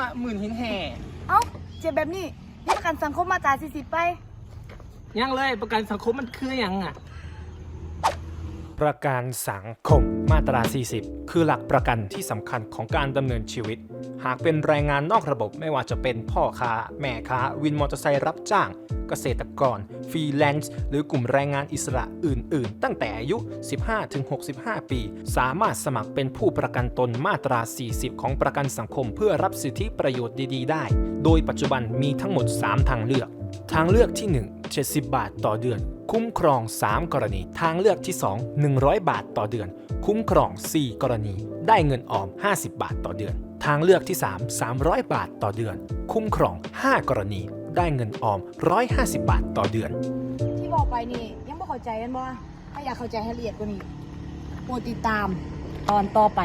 อะหมื่นหินแห่เอ้าเจ็บแบบนี้นี่ประกันสังคมมาตรา40ไป ยังเลยประกันสังคมมันคือหยังอะ ประกันสังคมมาตรา 40 คือหลักประกันที่สำคัญของการดำเนินชีวิต หากเป็นแรงงานนอกระบบไม่ว่าจะเป็นพ่อค้า แม่ค้า วินมอเตอร์ไซค์รับจ้าง เกษตรกร ฟรีแลนซ์ หรือกลุ่มแรงงานอิสระอื่น ๆ ตั้งแต่อายุ 15-65 ปี สามารถสมัครเป็นผู้ประกันตนมาตรา 40 ของประกันสังคม เพื่อรับสิทธิประโยชน์ดีๆ ได้ โดยปัจจุบันมีทั้งหมด 3 ทางเลือก ทางเลือกที่ 1 70 บาทต่อเดือน คุ้มครอง 3 กรณี ทางเลือกที่ 2 100 บาทต่อเดือน คุ้มครอง 4 กรณี ได้เงินออม 50 บาทต่อเดือน ทางเลือกที่ 3 300 บาทต่อเดือน คุ้มครอง 5 กรณี ได้เงินออม 150 บาทต่อเดือน ที่บอกไปนี่ยังไม่เข้าใจกันบ่ถ้าอยากเข้าใจให้ละเอียดกว่านี้โปรดติดตามตอนต่อไป